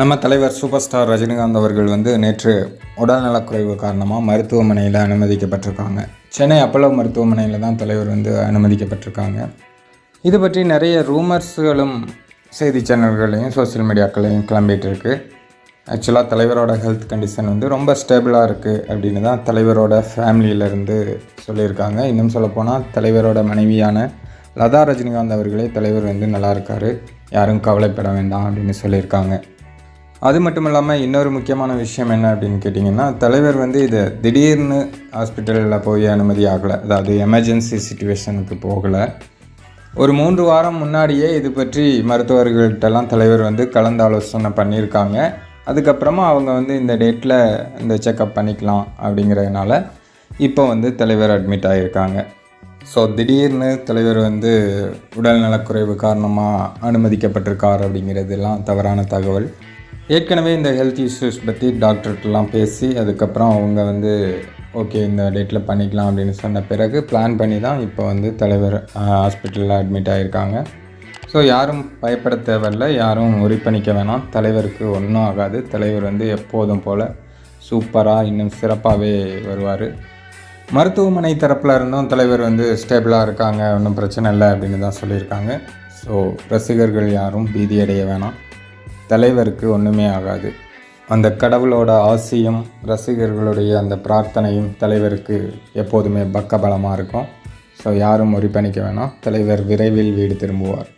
நம்ம தலைவர் super star Rajinikanth அவர்கள் வந்து நேற்று உடல்நலக்குறைவு காரணமாக மருத்துவமனையில் அனுமதிக்கப்பட்டிருக்காங்க. சென்னை அப்பல்லோ மருத்துவமனையில் தான் தலைவர் வந்து அனுமதிக்கப்பட்டிருக்காங்க. இது பற்றி நிறைய ரூமர்ஸுகளும் செய்தி சேனல்களையும் சோஷியல் மீடியாக்களையும் கிளம்பிகிட்டு இருக்குது ஆக்சுவலாக தலைவரோட ஹெல்த் கண்டிஷன் வந்து ரொம்ப ஸ்டேபிளாக இருக்குது அப்படின்னு தான் தலைவரோட ஃபேமிலியிலேருந்து சொல்லியிருக்காங்க. இன்னும் சொல்லப்போனால் தலைவரோட மனைவியான லதா ரஜினிகாந்த் அவர்களே தலைவர் வந்து நல்லா இருக்காரு. யாரும் கவலைப்பட வேண்டாம் அப்படின்னு சொல்லியிருக்காங்க. அது மட்டும் இல்லாமல் இன்னொரு முக்கியமான விஷயம் என்ன அப்படின்னு கேட்டிங்கன்னா தலைவர் வந்து இதை திடீர்னு ஹாஸ்பிட்டலில் போய் அனுமதி ஆகலை. அதாவது எமர்ஜென்சி சுச்சுவேஷனுக்கு போகலை. ஒரு மூன்று வாரம் முன்னாடியே இது பற்றி மருத்துவர்கள்ட்டெல்லாம் தலைவர் வந்து கலந்து ஆலோசனை பண்ணியிருக்காங்க. அதுக்கப்புறமா அவங்க வந்து இந்த டேட்டில் இந்த செக்கப் பண்ணிக்கலாம் அப்படிங்கிறதுனால இப்போ வந்து தலைவர் அட்மிட் ஆகியிருக்காங்க ஸோ திடீர்னு தலைவர் வந்து உடல்நலக்குறைவு காரணமாக அனுமதிக்கப்பட்டிருக்கார் அப்படிங்கிறதுலாம் தவறான தகவல். ஏற்கனவே இந்த ஹெல்த் இஷ்யூஸ் பற்றி டாக்டர்கிட்டலாம் பேசி அதுக்கப்புறம் அவங்க வந்து ஓகே இந்த டேட்டில் பண்ணிக்கலாம் அப்படின்னு சொன்ன பிறகு பிளான் பண்ணி தான் இப்போ வந்து தலைவர் ஹாஸ்பிட்டலில் அட்மிட் ஆகியிருக்காங்க ஸோ யாரும் பயப்பட தேவையில்ல யாரும் ஒரி பண்ணிக்க வேணாம். தலைவருக்கு ஒன்றும் ஆகாது. தலைவர் வந்து எப்போதும் போல் சூப்பராக இன்னும் சிறப்பாகவே வருவார். மருத்துவமனை தரப்பில் இருந்தும் தலைவர் வந்து ஸ்டேபிளாக இருக்காங்க ஒன்றும் பிரச்சனை இல்லை அப்படின்னு தான் சொல்லியிருக்காங்க. ஸோ ரசிகர்கள் யாரும் பீதியடைய வேணாம். தலைவருக்கு ஒன்றுமே ஆகாது. அந்த கடவுளோட ஆசியும் ரசிகர்களுடைய அந்த பிரார்த்தனையும் தலைவருக்கு எப்போதுமே பக்கபலமாக இருக்கும். ஸோ யாரும் ஒரி பண்ணிக்க வேணாம். தலைவர் விரைவில் வீடு திரும்புவார்.